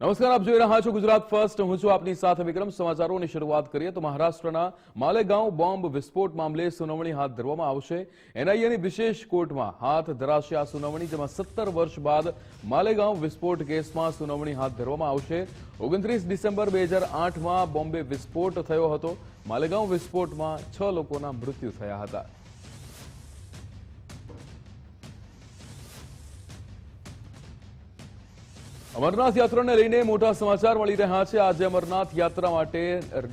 નમસ્કાર, આપ જોઈ રહ્યા છો ગુજરાત ફર્સ્ટ. હું છું આપની સાથે વિક્રમ. સમાચારોની શરૂઆત કરીએ તો મહારાષ્ટ્રના માલેગાંવ બોમ્બ વિસ્ફોટ મામલે સુનાવણી હાથ ધરવામાં આવશે. એનઆઈએની વિશેષ કોર્ટમાં હાથ ધરાશે આ સુનાવણી, જેમાં સત્તર વર્ષ બાદ માલેગાંવ વિસ્ફોટ કેસમાં સુનાવણી હાથ ધરવામાં આવશે. ઓગણત્રીસ ડિસેમ્બર બે હજાર આઠમાં બોમ્બે વિસ્ફોટ થયો હતો. માલેગાંવ વિસ્ફોટમાં છ લોકોના મૃત્યુ થયા હતા. અમરનાથ યાત્રાને લઈને મોટા સમાચાર મળી રહ્યા છે. આજે અમરનાથ યાત્રા માટે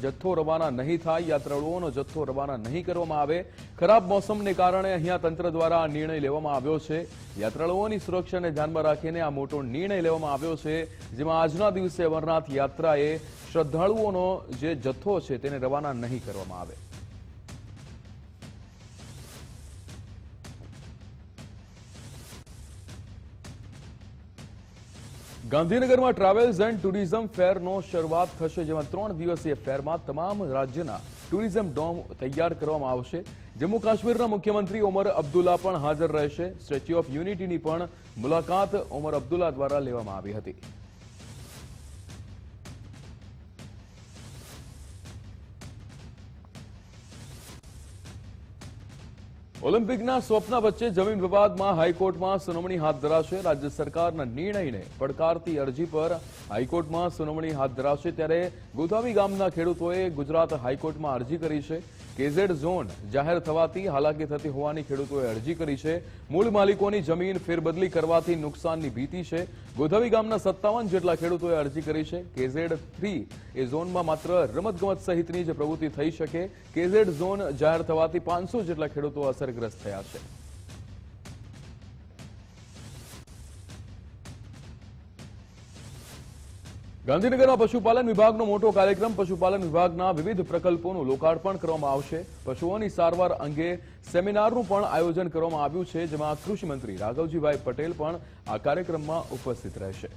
જથ્થો રવાના નહીં થાય, યાત્રાળુઓનો જથ્થો રવાના નહીં કરવામાં આવે. ખરાબ મોસમને કારણે અહીંયા તંત્ર દ્વારા આ નિર્ણય લેવામાં આવ્યો છે. યાત્રાળુઓની સુરક્ષાને ધ્યાનમાં રાખીને આ મોટો નિર્ણય લેવામાં આવ્યો છે. જેમાં આજના દિવસે અમરનાથ યાત્રાએ શ્રદ્ધાળુઓનો જે જથ્થો છે તેને રવાના નહીં કરવામાં આવે. ગાંધીનગરમાં ટ્રાવેલ્સ એન્ડ ટુરિઝમ ફેરનો શરૂઆત થશે, જેમાં ત્રણ દિવસીય ફેરમાં તમામ રાજ્યના ટુરિઝમ ડોમ તૈયાર કરવામાં આવશે. જમ્મુ કાશ્મીરના મુખ્યમંત્રી ઓમર અબ્દુલ્લા પણ હાજર રહેશે. સ્ટેચ્યુ ઓફ યુનિટીની પણ મુલાકાત ઓમર અબ્દુલ્લા દ્વારા લેવામાં આવી હતી. ઓલિમ્પિકના સ્વપ્ન વચ્ચે જમીન વિવાદમાં હાઈકોર્ટમાં સુનાવણી હાથ ધરાશે રાજ્ય સરકારના નિર્ણયને પડકારતી અરજી પર હાઈકોર્ટમાં સુનાવણી હાથ ધરાશે ત્યારે ગોધાવી ગામના ખેડૂતોએ ગુજરાત હાઈકોર્ટમાં અરજી કરી છે. કેઝેડ ઝોન જાહેર થવાથી હાલાકી થતી હોવાની ખેડૂતોએ અરજી કરી છે. મૂળ માલિકોની જમીન ફેરબદલી કરવાથી નુકસાનની ભીતિ છે. ગોધાવી ગામના સત્તાવન જેટલા ખેડૂતોએ અરજી કરી છે. કેઝેડ થ્રી એ ઝોનમાં માત્ર રમતગમત સહિતની જ પ્રવૃત્તિ થઈ શકે. કેઝેડ ઝોન જાહેર થવાથી પાંચસો જેટલા ખેડૂતો અસરગ્રસ્ત થયા છે. ગાંધીનગરમાં પશુપાલન વિભાગનો મોટો કાર્યક્રમ પશુપાલન વિભાગના વિવિધ પ્રકલ્પોનું લોકાર્પણ કરવામાં આવશે. પશુઓની સારવાર અંગે સેમિનારનું પણ આયોજન કરવામાં આવ્યું છે, જેમાં કૃષિમંત્રી રાઘવજીભાઈ પટેલ પણ આ કાર્યક્રમમાં ઉપસ્થિત રહેશે.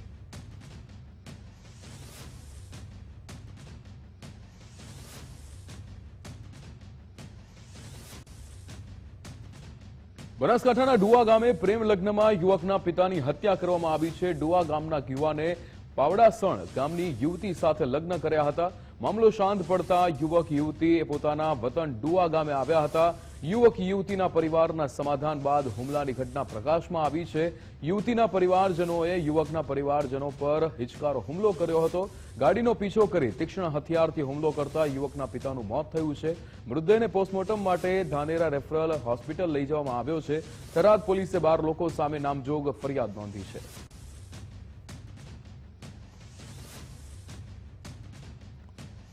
બનાસકાંઠાના ડુવા ગામે પ્રેમ લગ્નમાં યુવકના પિતાની હત્યા કરવામાં આવી છે. ડુવા ગામના યુવાને પાવડાસણ ગામની યુવતી સાથે લગ્ન કર્યા હતા. મામલો શાંત પડતા યુવક યુવતી પોતાના વતન ડુવા ગામે આવ્યા હતા. યુવક યુવતીના પરિવારના સમાધાન બાદ હુમલાની ઘટના પ્રકાશમાં આવી છે. યુવતીના પરિવારજનોએ યુવકના પરિવારજનો પર હિચકારો હુમલો કર્યો હતો. ગાડીનો પીછો કરી તીક્ષ્ણ હથિયારથી હુમલો કરતા યુવકના પિતાનું મોત થયું છે. મૃતદેહને પોસ્ટમોર્ટમ માટે ધાનેરા રેફરલ હોસ્પિટલ લઈ જવામાં આવ્યો છે. થરાદ પોલીસે બાર લોકો સામે નામજોગ ફરિયાદ નોંધી છે.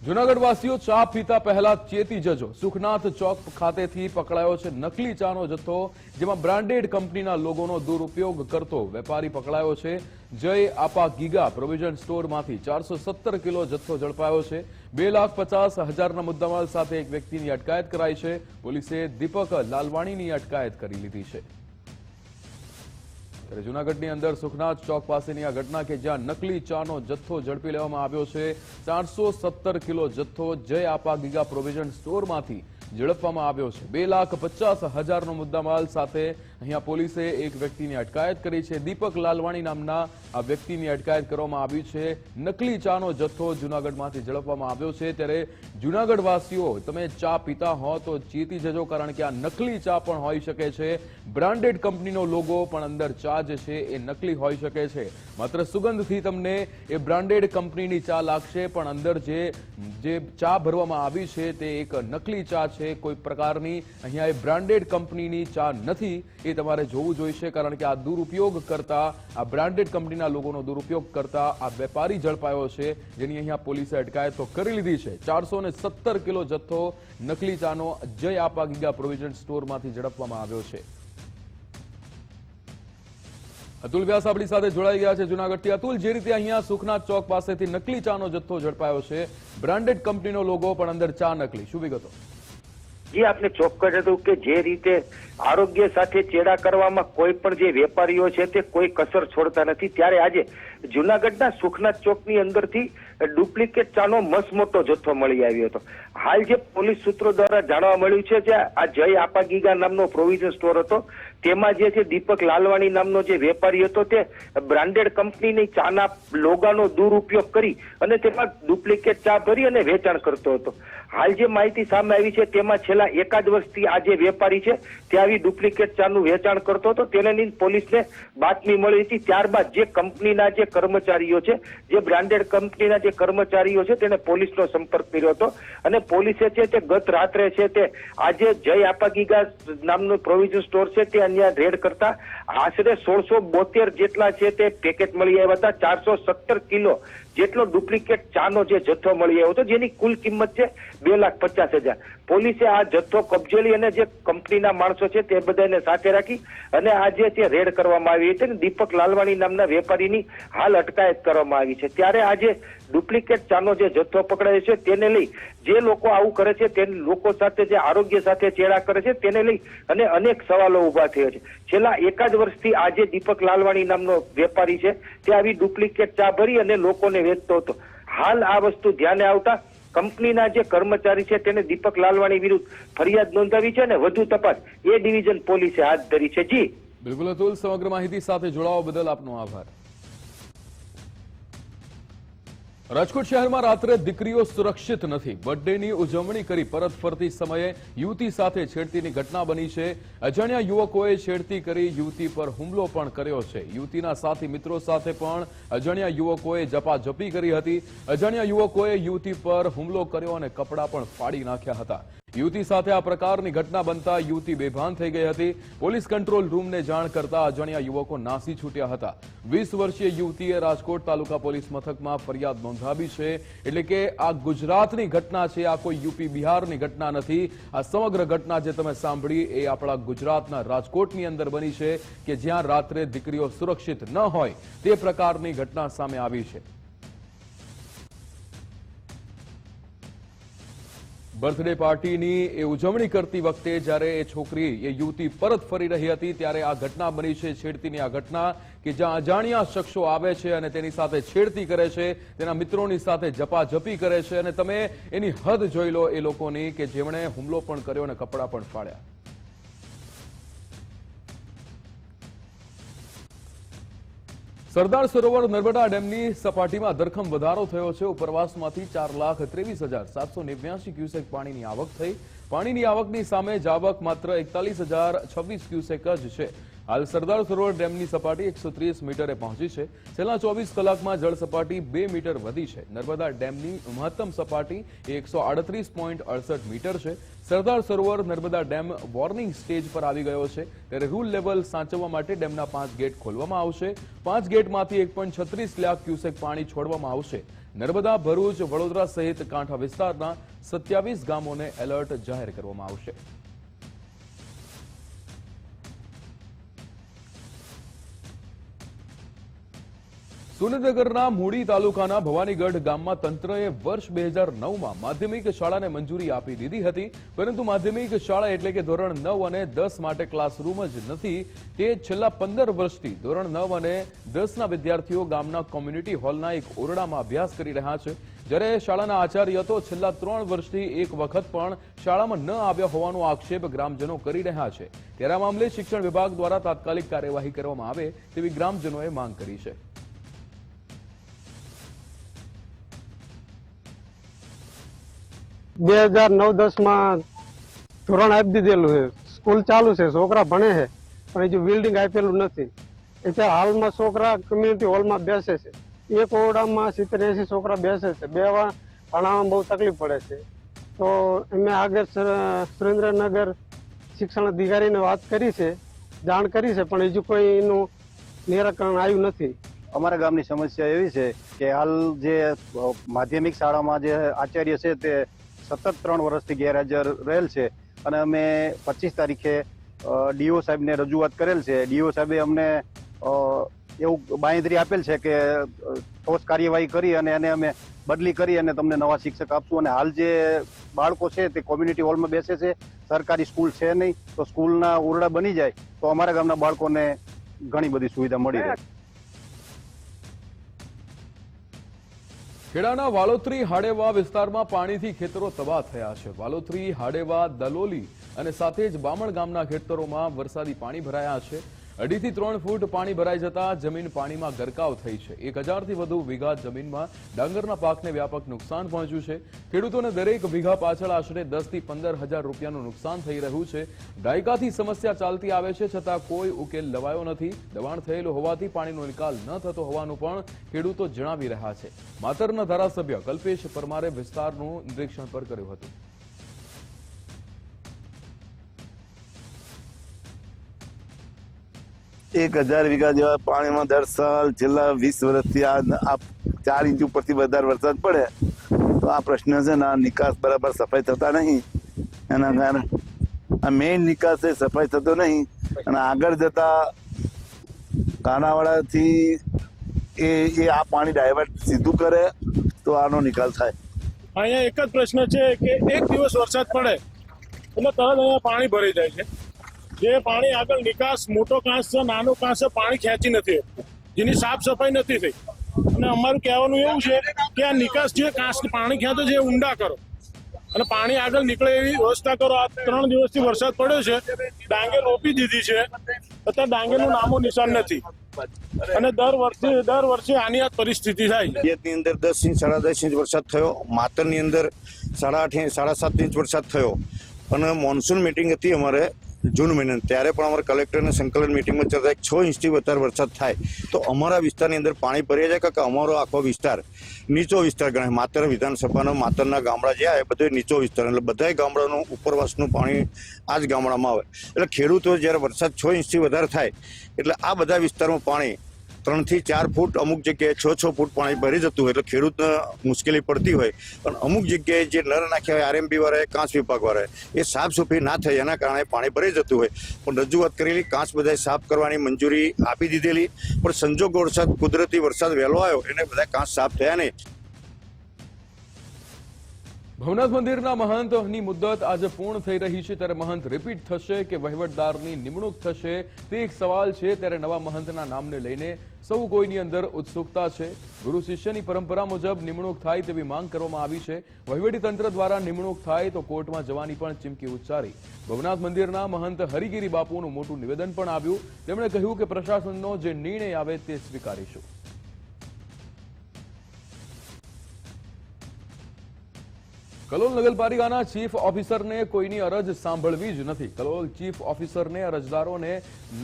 જુનાગઢ વાસીઓ ચા પીતા પહેલા ચેતી જજો. સુખનાથ ચોક ખાતેથી પકડાયો છે નકલી ચાનો જથ્થો, જેમાં બ્રાન્ડેડ કંપનીના લોગોનો દુરુપયોગ કરતો વેપારી પકડાયો છે. જય આપા ગીગા પ્રોવિઝન સ્ટોરમાંથી ચારસો સત્તર કિલો જથ્થો ઝડપાયો છે. બે લાખ પચાસ હજારના મુદ્દામાલ સાથે એક વ્યક્તિની અટકાયત કરાઈ છે. પોલીસે દીપક લાલવાણીની અટકાયત કરી લીધી છે. ત્યારે જૂનાગઢની અંદર સુખનાથ ચોક પાસેની આ ઘટના કે જ્યાં નકલી ચાનો જથ્થો ઝડપી લેવામાં આવ્યો છે, ચારસો કિલો જથ્થો જય આપા ગીગા પ્રોવિઝન સ્ટોરમાંથી ઝડપવામાં આવ્યો છે. બે લાખ પચાસ હજારનો મુદ્દામાલ સાથે અહીંયા પોલીસે એક વ્યક્તિની અટકાયત કરી છે. દીપક લાલવાણી નામના આ વ્યક્તિની અટકાયત કરવામાં આવી છે. નકલી ચાનો જથ્થો જૂનાગઢમાંથી ઝડપવામાં આવ્યો છે. ત્યારે જૂનાગઢવાસીઓ, તમે ચા પીતા હો તો ચેતી જજો, કારણ કે આ નકલી ચા પણ હોઈ શકે છે. બ્રાન્ડેડ કંપનીનો લોગો પણ અંદર ચા જે છે. એ નકલી હોઈ શકે છે. માત્ર સુગંધથી તમને એ બ્રાન્ડેડ કંપનીની ચા લાગશે, પણ અંદર જે જે ચા ભરવામાં આવી છે, તે એક નકલી ચા છે. કોઈ પ્રકારની અહીંયા એ બ્રાન્ડેડ કંપનીની ચા નથી. એ તમારે જોવું જોઈશે, કારણ કે આ દુરુપયોગ કરતા, આ બ્રાન્ડેડ કંપનીના લોકોનો દુરુપયોગ કરતા આ વેપારી ઝડપાયો છે, જેની અહીંયા પોલીસે અટકાયત કરી લીધી છે. ચારસો કિલો જથ્થો નકલી ચાનો જય આપા ગીગા પ્રોવિઝન સ્ટોરમાંથી ઝડપવામાં આવ્યો છે. અતુલ વ્યાસ આપણી સાથે જોડાઈ ગયા છે, જુનાગઢથી. અતુલ, જે રીતે અહીંયા સુખનાથ ચોક પાસેથી નકલી ચાનો જથ્થો ઝડપાયો છે, બ્રાન્ડેડ કંપનીનો લોગો પણ અંદર ચા નકલી. શું વિગતો? જે આપને ચોક્કસ હતું કે જે રીતે આરોગ્ય સાથે ચેડા કરવામાં કોઈ પણ જે વેપારીઓ છે તે કોઈ કસર છોડતા નથી. ત્યારે આજે જુનાગઢના સુખનાથ ચોકની અંદરથી ડુપ્લિકેટ ચાનો મસમોટો જથ્થો મળી આવ્યો હતો. હાલ જે પોલીસ સૂત્રો દ્વારા જાણવા મળ્યું છે કે આ જય આપાગીગા નામનો પ્રોવિઝન સ્ટોર હતો, તેમાં જે છે દીપક લાલવાણી નામનો જે વેપારી હતો, તે બ્રાન્ડેડ કંપનીની ચાના લોગાનો દુરુપયોગ કરી અને તેમાં ડુપ્લિકેટ ચા ભરી અને વેચાણ કરતો હતો. હાલ જે માહિતી સામે આવી છે તેમાં છેલ્લા એકાદ વર્ષથી આ જે વેપારી છે તે આવી ડુપ્લિકેટ ચાનું વેચાણ કરતો હતો. તેને પોલીસને બાતમી મળી હતી. ત્યારબાદ જે કંપનીના જે કર્મચારીઓ છે, જે બ્રાન્ડેડ કંપનીના જે કર્મચારીઓ છે, તેને પોલીસનો સંપર્ક કર્યો હતો. અને પોલીસે છે તે ગત રાત્રે છે તે આજે જય આપાગીગા નામનું પ્રોવિઝન સ્ટોર છે તે અહીંયા રેડ કરતા. આશરે સોળસો બોતેર જેટલા છે તે પેકેટ મળી આવ્યા હતા. ચારસો સત્તર કિલો જેટલો ડુપ્લિકેટ ચાનો જે જથ્થો મળી આવ્યો હતો, જેની કુલ કિંમત છે બે લાખ પચાસ હજાર. પોલીસે આ જથ્થો કબજે લઈ અને જે કંપનીના માણસો છે તે બધાને સાથે રાખી અને આજે તે રેડ કરવામાં આવી હતી દીપક લાલવાણી નામના વેપારીની હાલ અટકાયત કરવામાં આવી છે. ત્યારે આજે ડુપ્લિકેટ ચાનો જે જથ્થો પકડાય છે તેને લઈ જે લોકો આવું કરે છે તે લોકો સાથે જે આરોગ્ય સાથે ચેડા કરે છે તેને લઈ અને અનેક સવાલો ઊભા થયા છે. છેલ્લા એકાદ વર્ષથી આજે દીપક લાલવાણી નામનો વેપારી છે. તે આવી ડુપ્લિકેટ ચા ભરી અને લોકોને વેચતો હતો. હાલ આ વસ્તુ ધ્યાને આવતા કંપનીના જે કર્મચારી છે તેને દીપક લાલવાણી વિરુદ્ધ ફરિયાદ નોંધાવી છે અને વધુ તપાસ એ ડિવિઝન પોલીસે હાથ ધરી છે. જી. બિલકુલ અતુલ, સમગ્ર માહિતી સાથે જોડાવા બદલ આપનો આભાર. રાજકોટ શહેરમાં રાત્રે દીકરીઓ સુરક્ષિત નથી. બર્થડેની ઉજવણી કરી પરત ફરતી સમયે યુવતી સાથે છેડતીની ઘટના બની છે. અજાણ્યા યુવકોએ છેડતી કરી યુવતી પર હુમલો પણ કર્યો છે. યુવતીના સાથી મિત્રો સાથે પણ અજાણ્યા યુવકોએ જપાઝપી કરી હતી. અજાણ્યા યુવકોએ યુવતી પર હુમલો કર્યો અને કપડાં પણ ફાડી નાખ્યા હતા. યુવતી સાથે આ પ્રકારની ઘટના બનતા યુવતી બેભાન થઈ ગઈ હતી. પોલીસ કંટ્રોલ રૂમને જાણ કરતા અજાણ્યા યુવકો નાસી છૂટ્યા હતા. વીસ વર્ષીય યુવતીએ રાજકોટ તાલુકા પોલીસ મથકમાં ફરિયાદ નોંધાવી છે. એટલે કે આ ગુજરાતની ઘટના છે, આ કોઈ યુપી બિહારની ઘટના નથી. આ સમગ્ર ઘટના જે તમે સાંભળી એ આપણા ગુજરાતના રાજકોટની અંદર બની છે કે જ્યાં રાત્રે દીકરીઓ સુરક્ષિત ન હોય તે પ્રકારની ઘટના સામે આવી છે. બર્થડે પાર્ટીની એ ઉજવણી કરતી વખતે જ્યારે એ છોકરી, એ યુવતી પરત ફરી રહી હતી, ત્યારે આ ઘટના બની છે, છેડતીની આ ઘટના કે જ્યાં અજાણ્યા શખ્સો આવે છે અને તેની સાથે છેડતી કરે છે, તેના મિત્રોની સાથે જપાઝપી કરે છે અને તમે એની હદ જોઈ લો એ લોકોની કે જેમણે હુમલો પણ કર્યો અને કપડાં પણ ફાડ્યા. સરદાર સરોવર નર્મદા ડેમની સપાટીમાં ધરખમ વધારો થયો છે. ઉપરવાસમાંથી ચાર લાખ ત્રેવીસ હજાર સાતસો નેવ્યાસી ક્યુસેક પાણીની આવક થઈ. પાણીની આવકની સામે જ આવક માત્ર એકતાલીસ હજાર છવ્વીસ ક્યુસેક જ છે. હાલ સરદાર સરોવર ડેમની સપાટી એકસો ત્રીસ મીટરે પહોંચી છે. છેલ્લા ચોવીસ કલાકમાં જળ સપાટી બે મીટર વધી છે. નર્મદા ડેમની મહત્તમ સપાટી એકસો આડત્રીસ પોઈન્ટ અડસઠ મીટર છે. Sardar Sarovar Narmada dam warning stage પર આવી ગયો છે. ત્યારે રૂલ લેવલ સાચવવા માટે ડેમના પાંચ ગેટ ખોલવામાં આવશે. પાંચ ગેટમાંથી એક પોઈન્ટ છત્રીસ લાખ ક્યુસેક પાણી છોડવામાં આવશે. નર્મદા, ભરૂચ, વડોદરા સહિત કાંઠા વિસ્તારના સત્યાવીસ ગામોને એલર્ટ જાહેર કરવામાં આવશે. સુરેન્દ્રનગરના મૂડી તાલુકાના ભવાનીગઢ ગામમાં તંત્રએ વર્ષ બે હજાર નવમાં માધ્યમિક શાળાને મંજૂરી આપી દીધી હતી, પરંતુ માધ્યમિક શાળા એટલે કે ધોરણ નવ અને દસ માટે ક્લાસરૂમ જ નથી. તે છેલ્લા પંદર વર્ષથી ધોરણ નવ અને દસના વિદ્યાર્થીઓ ગામના કોમ્યુનિટી હોલના એક ઓરડામાં અભ્યાસ કરી રહ્યા છે. જ્યારે શાળાના આચાર્ય તો છેલ્લા ત્રણ વર્ષથી એક વખત પણ શાળામાં ન આવ્યા હોવાનો આક્ષેપ ગ્રામજનો કરી રહ્યા છે. ત્યારે આ મામલે શિક્ષણ વિભાગ દ્વારા તાત્કાલિક કાર્યવાહી કરવામાં આવે તેવી ગ્રામજનોએ માંગ કરી છે. બે હજાર નવ દસમાં ધોરણ આપી દીધેલું છે. સ્કૂલ ચાલુ છે, છોકરા ભણે છે, પણ હજુ બિલ્ડિંગ આપેલું નથી. એટલે હાલમાં છોકરા કમ્યુનિટી હોલમાં બેસે છે. એક ઓરડામાં સિત્તેર એસી છોકરા બેસે છે. બે ભણાવવામાં બહુ તકલીફ પડે છે. તો અમે આગળ સુરેન્દ્રનગર શિક્ષણ અધિકારીને વાત કરી છે, જાણ કરી છે, પણ હજુ કોઈ એનું નિરાકરણ આવ્યું નથી. અમારા ગામની સમસ્યા એવી છે કે હાલ જે માધ્યમિક શાળામાં જે આચાર્ય છે તે સતત ત્રણ વર્ષથી ગેરહાજર રહેલ છે અને અમે પચીસ તારીખે ડીઓ સાહેબને રજૂઆત કરેલ છે. ડીઓ સાહેબે અમને એવું બાંયધરી આપેલ છે કે ઠોસ કાર્યવાહી કરી અને એને અમે બદલી કરી અને તમને નવા શિક્ષક આપશું. અને હાલ જે બાળકો છે તે કોમ્યુનિટી હોલમાં બેસે છે. સરકારી સ્કૂલ છે નહીં, તો સ્કૂલના ઓરડા બની જાય, તો અમારા ગામના બાળકોને ઘણી બધી સુવિધા મળી રહે. ખેડાના વાલોત્રી હાડેવા વિસ્તારમાં પાણીથી ખેતરો તબાહ થયા છે. વાલોત્રી, હાડેવા, દલોલી અને સાથે જ બામણ ગામના ખેતરોમાં વરસાદી પાણી ભરાયા છે. અઢીથી ત્રણ ફૂટ પાણી ભરાઈ જતા જમીન પાણીમાં ગરકાવ થઈ છે. એક હજારથી વધુ વીઘા જમીનમાં ડાંગરના પાકને વ્યાપક નુકસાન પહોંચ્યું છે. ખેડૂતોને દરેક વીઘા પાછળ આશરે દસથી પંદર હજાર રૂપિયાનું નુકસાન થઈ રહ્યું છે. દાયકાથી સમસ્યા ચાલતી આવે છે, છતાં કોઈ ઉકેલ લવાયો નથી. દબાણ થયેલું હોવાથી પાણીનો નિકાલ ન થતો હોવાનું પણ ખેડૂતો જણાવી રહ્યા છે. માતરના ધારાસભ્ય કલ્પેશ પરમારે વિસ્તારનું નિરીક્ષણ પર કર્યું હતું. એક હજાર વીઘા જેવા પાણીમાં દર સાલ છેલ્લા વીસ વર્ષથી આ ચાર ઇંચ ઉપરથી વધારે વરસાદ પડે, તો આ પ્રશ્ન છે ને, આ નિકાસ બરાબર સફાઈ થતા નહીં. એના કારણે આ મેઇન નિકાસ છે સફાઈ થતો નહીં. અને આગળ જતા કાનાવાડાથી એ એ આ પાણી ડાયવર્ટ સીધું કરે, તો આનો નિકાલ થાય. અહીંયા એક જ પ્રશ્ન છે કે એક દિવસ વરસાદ પડે, એટલે તરત અહીંયા પાણી ભરાઈ જાય છે. જે પાણી આગળ નિકાસ, મોટો કાંસ છે, નાનો કાંસ છે, પાણી ખેંચી નથી જેની સાફ સફાઈ નથી થઈ. અને અમારું કહેવાનું એવું છે કે આ નિકાસ જે કાંસ, પાણી ખેંચે છે એ ઊંડા કરો. અને પાણી આગળ નીકળે એવી વ્યવસ્થા કરો. આ ત્રણ દિવસથી વરસાદ પડ્યો છે. ડાંગર રોપી દીધી છે. અત્યારે ડાંગરનું નામો નિશાન નથી. અને દર વર્ષે દર વર્ષે આની આ પરિસ્થિતિ થાય. છે ની અંદર દસ ઇંચ, સાડા દસ ઇંચ વરસાદ થયો. માતરની અંદર સાડા આઠ, સાડા સાત ઇંચ વરસાદ થયો. અને મોન્સૂન મિટિંગ હતી અમારે. જૂન મહિનાની ત્યારે પણ અમારે કલેક્ટરને સંકલન મિટિંગમાં ચર્ચા છ ઇંચથી વધારે વરસાદ થાય. તો અમારા વિસ્તારની અંદર પાણી ભરી જાય કે અમારો આખો વિસ્તાર નીચો વિસ્તાર ગણાય. માત્ર વિધાનસભાનો, માતરના ગામડા જે આવે બધો નીચો વિસ્તાર. એટલે બધાય ગામડાનું ઉપરવાસનું પાણી આ જ ગામડામાં આવે. એટલે ખેડૂતો જ્યારે વરસાદ છ ઇંચથી વધારે થાય, એટલે આ બધા વિસ્તારમાં પાણી ત્રણથી ચાર ફૂટ અમુક જગ્યાએ છ છ ફૂટ પાણી ભરી જતું હોય એટલે ખેડૂતને મુશ્કેલી પડતી હોય. પણ અમુક જગ્યાએ જે નર નાખ્યા હોય, આરએમબી વાળાએ કાંસ વિભાગ વાળા એ સાફ સફાઈ ના થઈ એના કારણે પાણી ભરી જતું હોય. પણ રજૂઆત કરેલી, કાંસ બધાએ સાફ કરવાની મંજૂરી આપી દીધેલી. પણ સંજોગ વરસાદ, કુદરતી વરસાદ વહેલો આવ્યો એને બધા કાંસ સાફ થયા નહીં. ભવનાથ મંદિરના મહંતની મુદ્દત આજે પૂર્ણ થઈ રહી છે ત્યારે મહંત રિપીટ થશે કે વહીવટદારની નિમણૂક થશે તે એક સવાલ છે ત્યારે નવા મહંતના નામને લઈને સૌ કોઈની અંદર ઉત્સુકતા છે. ગુરુ શિષ્યની પરંપરા મુજબ નિમણૂક થાય તેવી માંગ કરવામાં આવી છે. વહીવટી તંત્ર દ્વારા નિમણૂક થાય તો કોર્ટમાં જવાની પણ ચીમકી ઉચ્ચારી. ભવનાથ મંદિરના મહંત હરિગીરી બાપુનું મોટું નિવેદન પણ આવ્યું. તેમણે કહ્યું કે પ્રશાસનનો જે નિર્ણય આવે તે સ્વીકારીશું. કલોલ નગરપાલિકાના ચીફ ઓફિસરને કોઈની અરજ સાંભળવી જ નથી. કલોલ ચીફ ઓફિસરને અરજદારોને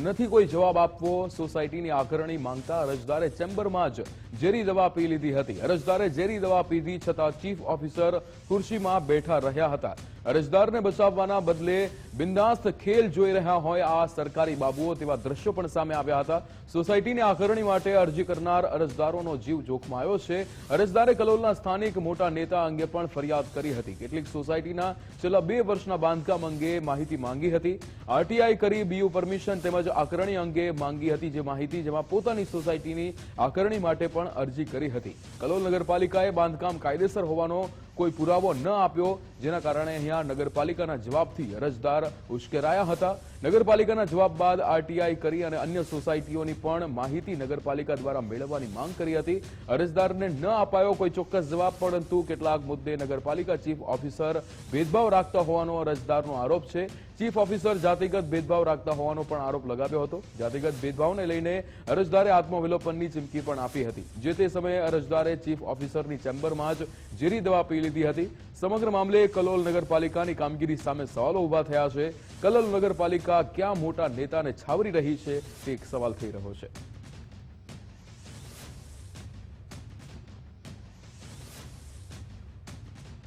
નથી કોઈ જવાબ આપવો. સોસાયટીની આકરણી માંગતા અરજદારે ચેમ્બરમાં જ ઝેરી દવા પી લીધી હતી. અરજદારે ઝેરી દવા પીધી છતાં ચીફ ઓફિસર ખુરશીમાં બેઠા રહ્યા હતા. અરજદારને બચાવવાના બદલે બિંદાસ્ત ખેલ જોઈ રહ્યા હોય આ સરકારી બાબુઓ તેવા દ્રશ્યો પણ સામે આવ્યા હતા. સોસાયટીની આકરણી માટે અરજી કરનાર અરજદારોનો જીવ જોખમાયો છે. અરજદારે કલોલના સ્થાનિક મોટા નેતા અંગે પણ ફરિયાદ કરી હતી. કેટલીક સોસાયટીના છેલ્લા બે વર્ષના બાંધકામ અંગે માહિતી માંગી હતી. આરટીઆઈ કરી બીયુ પરમિશન તેમજ આકરણી અંગે માંગી હતી જે માહિતી જેમાં પોતાની સોસાયટીની આકરણી માટે પણ અરજી કરી હતી. કલોલ નગરપાલિકાએ બાંધકામ કાયદેસર હોવાનો કોઈ પુરાવો ન આપ્યો જેના કારણે અહીંયા નગરપાલિકાના જવાબથી અરજદાર ઉશ્કેરાયા હતા. નગરપાલિકાના જવાબ બાદ આરટીઆઈ કરી અને અન્ય સોસાયટીઓની પણ માહિતી નગરપાલિકા દ્વારા મેળવવાની માંગ કરી હતી. અરજદારને ન અપાયો કોઈ ચોક્કસ જવાબ, પરંતુ કેટલાક મુદ્દે નગરપાલિકા ચીફ ઓફિસર ભેદભાવ રાખતા હોવાનો અરજદારનો આરોપ છે. ચીફ ઓફિસર જાતિગત ભેદભાવ રાખતા હોવાનો પણ આરોપ લગાવ્યો હતો. જાતિગત ભેદભાવને લઈને અરજદારે આત્મવિલોપનની ચીમકી પણ આપી હતી. જે તે સમયે અરજદારે ચીફ ઓફિસરની ચેમ્બરમાં જ ઝેરી દવા પી લીધી હતી. સમગ્ર મામલે કલોલ નગરપાલિકાની કામગીરી સામે સવાલો ઊભા થયા છે. કલોલ નગરપાલિકા ક્યાં મોટા નેતાને છાવરી રહી છે તે એક સવાલ થઈ રહ્યો છે.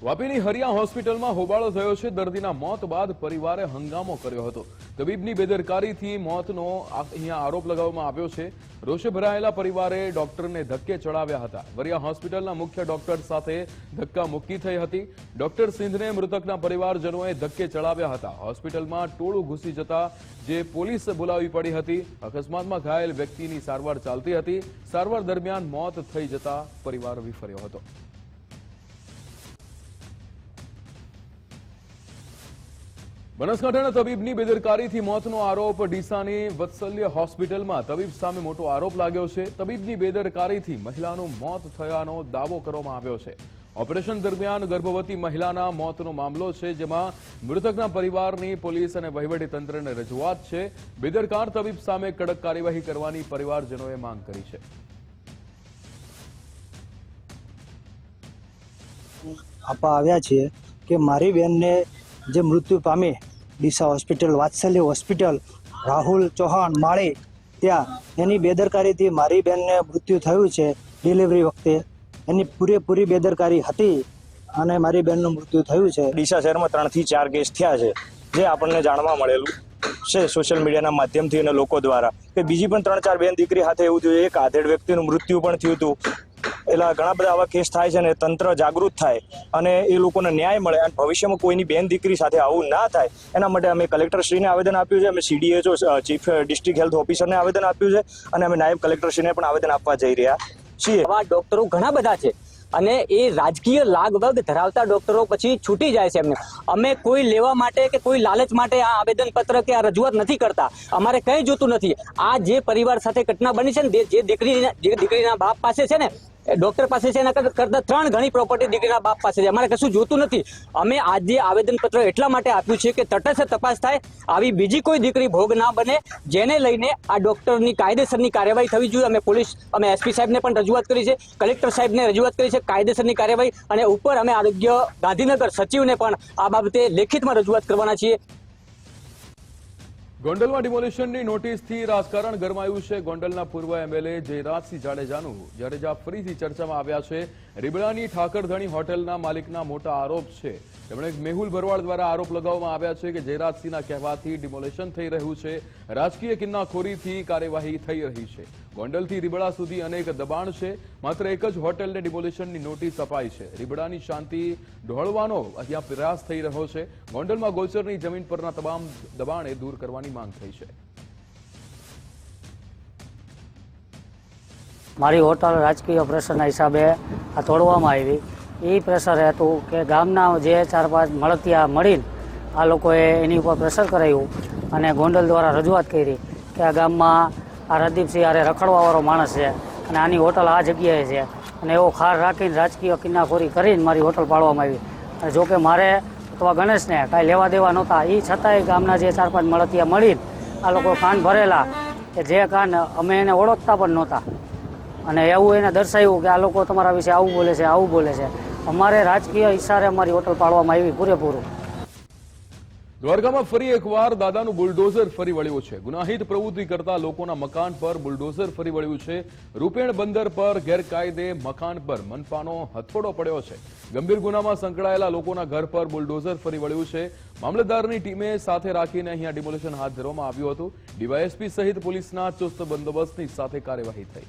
વાપીની હરિયા હોસ્પિટલમાં હોબાળો થયો છે. દર્દીના મોત બાદ પરિવારે હંગામો કર્યો હતો. તબીબની બેદરકારીથી મોતનો અહીંયા આરોપ લગાવવામાં આવ્યો છે. રોષે ભરાયેલા પરિવારે ડોક્ટરને ધક્કે ચડાવ્યા હતા. વરિયા હોસ્પિટલના મુખ્ય ડોક્ટર સાથે ધક્કા મુક્કી થઈ હતી. ડોક્ટર સિંધને મૃતકના પરિવારજનોએ ધક્કે ચડાવ્યા હતા. હોસ્પિટલમાં ટોળું ઘૂસી જતા જે પોલીસ બોલાવી પડી હતી, અકસ્માતમાં ઘાયલ વ્યક્તિની સારવાર ચાલતી હતી. સારવાર દરમિયાન મોત થઈ જતા પરિવાર વિફર્યો હતો. બનાસકાંઠાના તબીબની બેદરકારીથી મોતનો આરોપ ડીસાની વત્સલ્ય હોસ્પિટલમાં તબીબ સામે મોટો આરોપ લાગ્યો છે. તબીબની બેદરકારીથી મહિલાનું મોત થયાનો દાવો કરવામાં આવ્યો છે. ઓપરેશન દરમિયાન ગર્ભવતી મહિલાના મોતનો મામલો છે, જેમાં મૃતકના પરિવારની પોલીસ અને તંત્રને રજૂઆત છે. બેદરકાર તબીબ સામે કડક કાર્યવાહી કરવાની પરિવારજનોએ માંગ કરી છે. આપવા આવ્યા છીએ કે મારી બેનને જે મૃત્યુ પામી ડીસા હોસ્પિટલ, વાત્સલ્ય હોસ્પિટલ, રાહુલ ચૌહાણ, માળી, ત્યાં. એની બેદરકારીથી મારી બહેનને મૃત્યુ થયું છે ડિલિવરી વખતે. એની પૂરેપૂરી બેદરકારી હતી અને મારી બહેનનું મૃત્યુ થયું છે. ડીસા શહેરમાં ત્રણથી ચાર કેસ થયા છે, જે આપણને જાણવા મળેલું છે સોશિયલ મીડિયાના માધ્યમથી અને લોકો દ્વારા. કે બીજી પણ ત્રણ ચાર બેન દીકરી સાથે એવું થયું, એક આધેડ વ્યક્તિનું મૃત્યુ પણ થયું હતું. એટલે ઘણા બધા આવા કેસ થાય છે અને તંત્ર જાગૃત થાય અને એ લોકોને ન્યાય મળે અને ભવિષ્યમાં કોઈની બેન દીકરી સાથે આવું ના થાય, એના માટે અમે કલેક્ટરશ્રીને આવેદન આપ્યું છે, અમે સીડીએચઓ ચીફ ડિસ્ટ્રિક્ટ હેલ્થ ઓફિસરને આવેદન આપ્યું છે અને અમે નાયબ કલેક્ટરશ્રીને પણ આવેદન આપવા જઈ રહ્યા છીએ. આવા ડોક્ટરો ઘણા બધા છે અને એ રાજકીય લાગવગ ધરાવતા ડોક્ટરો પછી છૂટી જાય છે એમને. અમે કોઈ લેવા માટે કે કોઈ લાલચ માટે આ આવેદન પત્ર કે આ રજૂઆત નથી કરતા. અમારે કંઈ જોતું નથી. આ જે પરિવાર સાથે ઘટના બની છે ને, જે દીકરીના જે દીકરીના બાપ પાસે છે ને ડોક્ટર પાસે છે એના કરતા ત્રણ ઘણી પ્રોપર્ટી દીકરીના બાપ પાસે છે. અમારે કશું જોતું નથી. અમે આજે આવેદન પત્ર એટલા માટે આપ્યું છે કે તટસ્થ તપાસ થાય, આવી બીજી કોઈ દીકરી ભોગ ના બને, જેને લઈને આ ડોક્ટરની કાયદેસરની કાર્યવાહી થવી જોઈએ. અમે પોલીસ, અમે એસપી સાહેબને પણ રજૂઆત કરી છે, કલેક્ટર સાહેબને રજૂઆત કરી છે કાયદેસરની કાર્યવાહી અને ઉપર અમે આરોગ્ય ગાંધીનગર સચિવને પણ આ બાબતે લેખિતમાં રજૂઆત કરવાના છીએ. ગોંડલમાં ડિમોલિશનની નોટિસથી રાજકારણ ગરમાયું છે. ગોંડલના પૂર્વ એમએલએ જયરાજસિંહ જાડેજાનું જાડેજા ફરીથી ચર્ચામાં આવ્યા છે રીબડાની ઠાકરધણી હોટેલના માલિકના મોટા આરોપ છે. તેમણે મેહુલ ભરવાડ દ્વારા આરોપ લગાવવામાં આવ્યા છે કે જયરાજસિંહના કહેવાથી ડિમોલિશન થઈ રહ્યું છે. રાજકીય કિન્નાખોરીથી કાર્યવાહી થઈ રહી છે. ગોંડલથી રીબડા સુધી અનેક દબાણ છે. માત્ર એક જ હોટેલને ડિમોલિશનની નોટિસ અપાઈ છે. રીબડાની શાંતિ ઢોળવાનો અહીંયા પ્રયાસ થઈ રહ્યો છે. ગોંડલમાં ગોચરની જમીન પરના તમામ દબાણ એ દૂર કરવાની માંગ થઈ છે. મારી હોટલ રાજકીય પ્રેશરના હિસાબે આ તોડવામાં આવી. એ પ્રેશર હતું કે ગામના જે ચાર પાંચ મળતિયા મળીને આ લોકોએ એની ઉપર પ્રેશર કરાવ્યું અને ગોંડલ દ્વારા રજૂઆત કરી કે આ ગામમાં આ રદીપસિંહ હારે રખડવાવાળો માણસ છે અને આની હોટલ આ જગ્યાએ છે. અને એવો ખાર રાખીને રાજકીય કિન્નાખોરી કરીને મારી હોટલ પાડવામાં આવી. અને જોકે મારે અથવા ગણેશને કાંઈ લેવા દેવા નહોતા. એ છતાંય ગામના જે ચાર પાંચ મળતિયા મળીને આ લોકો કાન ભરેલા કે જે કાન અમે એને ઓળખતા પણ નહોતા. અને એવું એને દર્શાવ્યું કે આ લોકો તમારા વિશે આવું બોલે છે, આવું બોલે છે. અમારે રાજકીય ઈશારે અમારી હોટલ પાડવામાં આવી પૂરેપૂરું. દ્વારકામાં ફરી એકવાર દાદાનું બુલડોઝર ફરી વળ્યું છે. ગુનાહિત પ્રવૃત્તિ કરતા લોકોના મકાન પર બુલડોઝર ફરી વળ્યું છે. રૂપેણ બંદર પર ગેરકાયદે મકાન પર મનપાનો હથોડો પડ્યો છે. ગંભીર ગુનામાં સંકળાયેલા લોકોના ઘર પર બુલડોઝર ફરી વળ્યું છે. મામલતદારની ટીમે સાથે રાખીને અહીંયા ડિમોલિશન હાથ ધરવામાં આવ્યું હતું. ડીવાયએસપી સહિત પોલીસના ચુસ્ત બંદોબસ્તની સાથે કાર્યવાહી થઈ.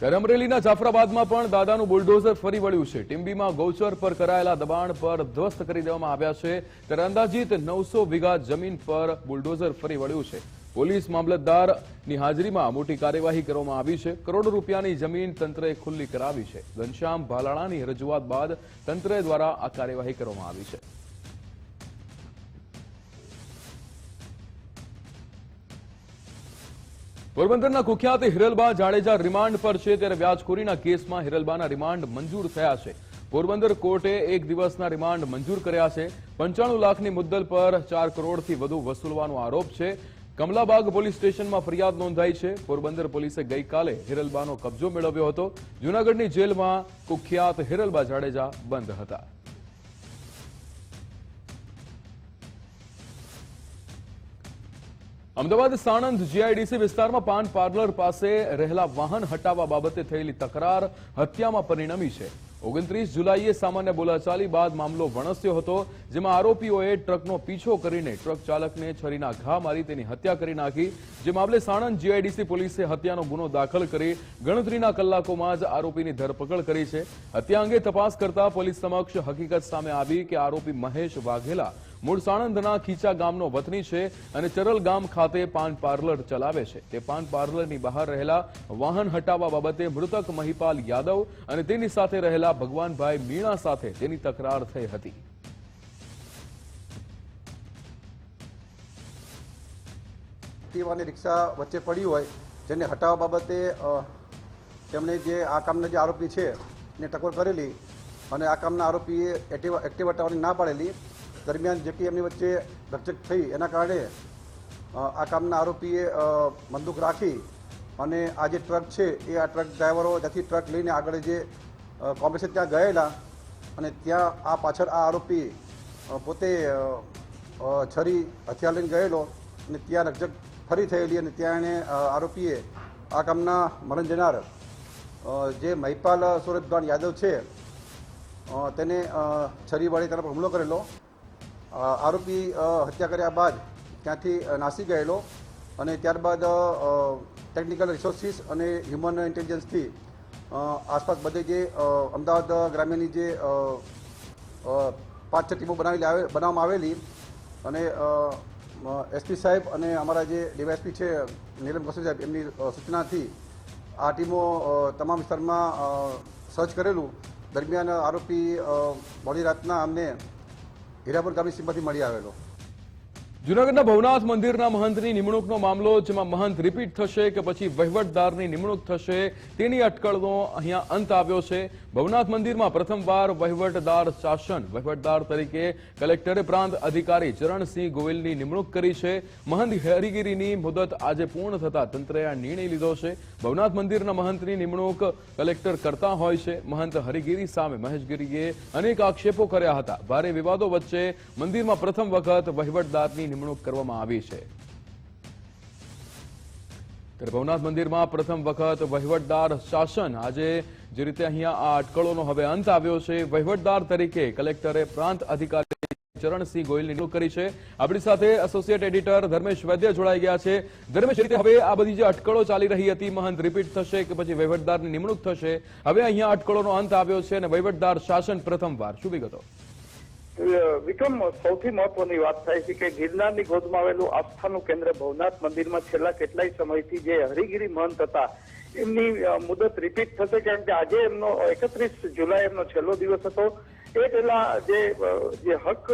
ત્યારે અમરેલીના જાફરાબાદમાં પણ દાદાનું બુલડોઝર ફરી વળ્યું છે. ટીમ્બીમાં ગૌચર પર કરાયેલા દબાણ પર ધ્વસ્ત કરી દેવામાં આવ્યા છે. ત્યારે અંદાજિત નવસો વીઘા જમીન પર બુલડોઝર ફરી વળ્યું છે. પોલીસ મામલતદારની હાજરીમાં મોટી કાર્યવાહી કરવામાં આવી છે. કરોડો રૂપિયાની જમીન તંત્રએ ખુલ્લી કરાવી છે. ઘનશ્યામ ભાલાણાની રજૂઆત બાદ તંત્ર દ્વારા આ કાર્યવાહી કરવામાં આવી છે. પોરબંદરના કુખ્યાત હિરલબા જાડેજા રિમાન્ડ પર છે ત્યારે વ્યાજખોરીના કેસમાં હિરલબાના રિમાન્ડ મંજૂર થયા છે. પોરબંદર કોર્ટે એક દિવસના રિમાન્ડ મંજૂર કર્યા છે. પંચાણું લાખની મુદ્દલ પર ચાર કરોડથી વધુ વસૂલવાનો આરોપ છે. કમલાબાગ પોલીસ સ્ટેશનમાં ફરિયાદ નોંધાઈ છે. પોરબંદર પોલીસે ગઈકાલે હિરલબાનો કબજો મેળવ્યો હતો. જૂનાગઢની જેલમાં કુખ્યાત હિરલબા જાડેજા બંધ હતા. અમદાવાદ સાણંદ જીઆઈડીસી વિસ્તારમાં પાન પાર્લર પાસે રહેલા વાહન હટાવવા બાબતે થયેલી તકરાર હત્યામાં પરિણમી છે. ઓગણત્રીસ જુલાઈએ સામાન્ય બોલાચાલી બાદ મામલો વણસ્યો હતો, જેમાં આરોપીઓએ ટ્રકનો પીછો કરીને ટ્રક ચાલકને છરીના ઘા મારી તેની હત્યા કરી નાખી. જે મામલે સાણંદ જીઆઈડીસી પોલીસે હત્યાનો ગુનો દાખલ કરી ગણતરીના કલાકોમાં જ આરોપીની ધરપકડ કરી છે. હત્યા અંગે તપાસ કરતા પોલીસ સમક્ષ હકીકત સામે આવી કે આરોપી મહેશ વાઘેલા મૂળ સાણંદના ખીચા ગામનો વતની છે અને ચરલ ગામ ખાતે પાન પાર્લર ચલાવે છે. તે પાન પાર્લરની બહાર રહેલા વાહન હટાવવા બાબતે મૃતક મહિપાલ યાદવ અને તેની સાથે રહેલા ભગવાનભાઈ મીણા સાથે તેની તકરાર થઈ હતી. અને રિક્ષા વચ્ચે પડ્યું હોય, જેને હટાવવા બાબતે તેમણે જે આ કામના જે આરોપી છે, એને ટકોર કરેલી અને આ કામના આરોપીએ એક્ટિવા એક્ટિવા હટાવવાની ના પાડેલી. દરમિયાન જે કંઈ એમની વચ્ચે રકઝક થઈ, એના કારણે આ કામના આરોપીએ બંદૂક રાખી અને આ જે ટ્રક છે, એ આ ટ્રક ડ્રાઈવરો ત્યાંથી ટ્રક લઈને આગળ જે કોમ્પ્લેક્સ ત્યાં ગયેલા અને ત્યાં આ પાછળ આ આરોપી પોતે છરી હથિયાર લઈને ગયેલો અને ત્યાં રકઝક ફરી થયેલી અને ત્યાં એણે આરોપીએ આ કામના મરણ જનાર જે મહિપાલ સુરતભાન યાદવ છે તેને છરી વડે તેના હુમલો કરેલો. આરોપી હત્યા કર્યા બાદ ત્યાંથી નાસી ગયેલો અને ત્યારબાદ ટેકનિકલ રિસોર્સિસ અને હ્યુમન ઇન્ટેલિજન્સથી આસપાસ બધે જે અમદાવાદ ગ્રામ્યની જે પાંચ છ ટીમો બનાવેલી બનાવવામાં આવેલી અને એસપી સાહેબ અને અમારા જે ડીવાયએસપી છે, નીલમ કસુર સાહેબ, એમની સૂચનાથી આ ટીમો તમામ વિસ્તારમાં સર્ચ કરેલું. દરમિયાન આરોપી મોડી રાતના અમને હીરાપુર ગામની સીમમાંથી મળી આવેલો. જૂનાગઢના ભવનાથ મંદિરના મહંતની નિમણૂકનો મામલો, જેમાં મહંત રિપીટ થશે કે પછી વહીવટદારની નિમણૂક થશે, તેની અટકળનો અહીંયા અંત આવ્યો છે. ભવનાથ મંદિરમાં પ્રથમવાર વહીવટદાર શાસન, વહીવટદાર તરીકે કલેક્ટરે પ્રાંત અધિકારી ચરણસિંહ ગોયલની નિમણૂક કરી છે. મહંત હરિગીરીની મુદત આજે પૂર્ણ થતા તંત્રએ આ નિર્ણય લીધો છે. ભવનાથ મંદિરના મહંતની નિમણૂક કલેક્ટર કરતા હોય છે. મહંત હરિગીરી સામે મહેશગીરીએ અનેક આક્ષેપો કર્યા હતા. ભારે વિવાદો વચ્ચે મંદિરમાં પ્રથમ વખત વહીવટદારની નિમણૂક કરવામાં આવી છે. ભવનાથ મંદિરમાં પ્રથમ વખત વહીવટદાર શાસન. આજે જે રીતે અહીંયા આ અટકળોનો હવે અંત આવ્યો છે, વહીવટદાર તરીકે કલેક્ટરે પ્રાંત અધિકારી ચરણસિંહ ગોયલ નિમણૂક કરી છે. આપણી સાથે એસોસિએટ એડિટર ધર્મેશ વૈદ્ય જોડાઈ ગયા છે. ધર્મેશ રીતે હવે આ બધી જે અટકળો ચાલી રહી હતી, મહંત રિપીટ થશે કે પછી વહીવટદારની નિમણૂક થશે? હવે અહીંયા અટકળોનો અંત આવ્યો છે અને વહીવટદાર શાસન પ્રથમવાર. શું વિગતો? વિક્રમ, સૌથી મહત્વની વાત થાય છે કે ગિરનારની ગોદમાં આવેલું આસ્થાનું કેન્દ્ર ભવનાથ મંદિરમાં છેલ્લા કેટલાય સમયથી જે હરિગીરી મહંત હતા એમની મુદત રિપીટ થશે કેમ કે આજે એમનો એકત્રીસ જુલાઈ એમનો છેલ્લો દિવસ હતો. એ પહેલા જે હક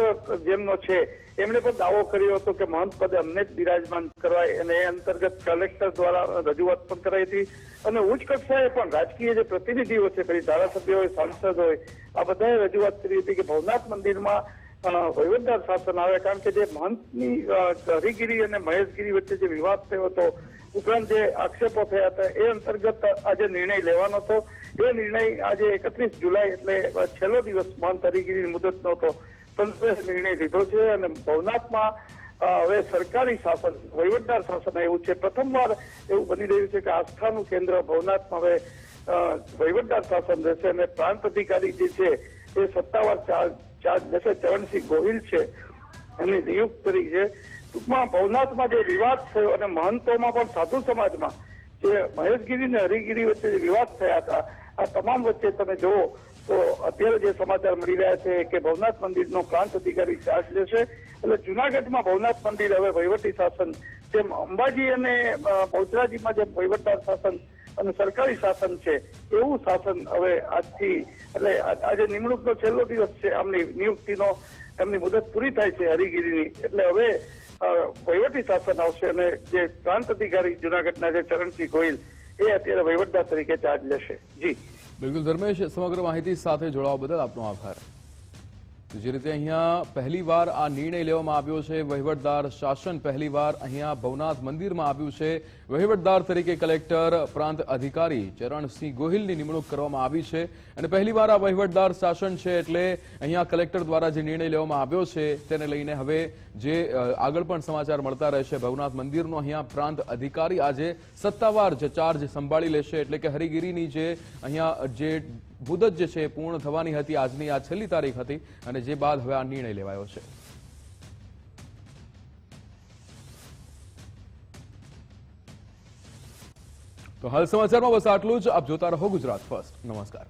જેમનો છે, એમણે પણ દાવો કર્યો હતો કે મહંત પદે અમને જ બિરાજમાન કરવાય અને એ અંતર્ગત કલેક્ટર દ્વારા રજૂઆત પણ કરાઈ હતી. અને ઉચ્ચ કક્ષાએ પણ રાજકીય જે પ્રતિનિધિઓ છે પછી ધારાસભ્યો હોય, સાંસદ હોય, આ બધાએ રજૂઆત કરી હતી કે ભવનાથ મંદિરમાં વહીવટદાર શાસન આવે. કારણ કે જે મહંતની હરિગીરી અને મહેશગીરી વચ્ચે જે વિવાદ થયો હતો ઉપરાંત જે આક્ષેપો થયા હતા, એ અંતર્ગત આજે નિર્ણય લેવાનો હતો. એ નિર્ણય આજે એકત્રીસ જુલાઈ એટલે છેલ્લો દિવસ મહાન હરિગીરી મુદતનો હતો તંત્રે નિર્ણય લીધો છે અને ભવનાથમાં હવે સરકારી શાસન, વહીવટદાર શાસન એવું છે. પ્રથમવાર એવું બની રહ્યું છે કે આસ્થાનું કેન્દ્ર ભવનાથમાં હવે વહીવટદાર શાસન રહેશે અને પ્રાંત અધિકારી જે છે, એ સત્તાવાર ચાર્જ લેશે ચરણસિંહ ગોહિલ છે એમની નિયુક્ત કરી છે. ટૂંકમાં ભવનાથમાં જે વિવાદ થયો અને મહંતોમાં પણ સાધુ સમાજમાં જે મહેશગીરી અને હરિગીરી વચ્ચે જે વિવાદ થયા હતા, આ તમામ વચ્ચે તમે જુઓ તો અત્યારે જે સમાચાર મળી રહ્યા છે કે ભવનાથ મંદિરનો પ્રાંત અધિકારી ચાર્જ લેશે. એટલે જુનાગઢમાં ભવનાથ મંદિર હવે વહીવટી શાસન, જેમ અંબાજી અને બહુચરાજીમાં જેમ વહીવટદાર શાસન અને સરકારી શાસન છે, એવું શાસન હવે આજથી, એટલે આજે નિમણૂકનો છેલ્લો દિવસ છે, આમની નિયુક્તિનો, એમની મુદત પૂરી થાય છે હરિગીરીની. એટલે હવે વહીવટી શાસન આવશે અને જે પ્રાંત અધિકારી જુનાગઢના જે ચરણસિંહ ગોહિલ, એ અત્યારે વહીવટદાર તરીકે ચાર્જ લેશે. જી. બિલકુલ ધર્મેશ, સમગ્ર માહિતી સાથે જોડાવા બદલ આપનો આભાર. જે રીતે અહીંયા પહેલીવાર આ નિર્ણય લેવામાં આવ્યો છે, વહીવટદાર શાસન પહેલીવાર અહીંયા ભવનાથ મંદિરમાં આવ્યું છે. વહીવટદાર તરીકે કલેક્ટર, પ્રાંત અધિકારી ચરણસિંહ ગોહિલની નિમણૂક કરવામાં આવી છે. અને પહેલીવાર આ વહીવટદાર શાસન છે એટલે અહીંયા કલેક્ટર દ્વારા જે નિર્ણય લેવામાં આવ્યો છે તેને લઈને હવે જે આગળ પણ સમાચાર મળતા રહેશે. ભવનાથ મંદિરનો અહીંયા પ્રાંત અધિકારી આજે સત્તાવાર જે ચાર્જ સંભાળી લેશે એટલે કે હરિગીરીની જે અહીંયા જે મુદત જે છે પૂર્ણ થવાની હતી, આજની આ છેલ્લી તારીખ હતી અને જે બાદ હવે આ નિર્ણય લેવાયો છે. તો હાલ સમાચારમાં બસ આટલું જ. આપ જોતા રહો ગુજરાત ફર્સ્ટ. નમસ્કાર.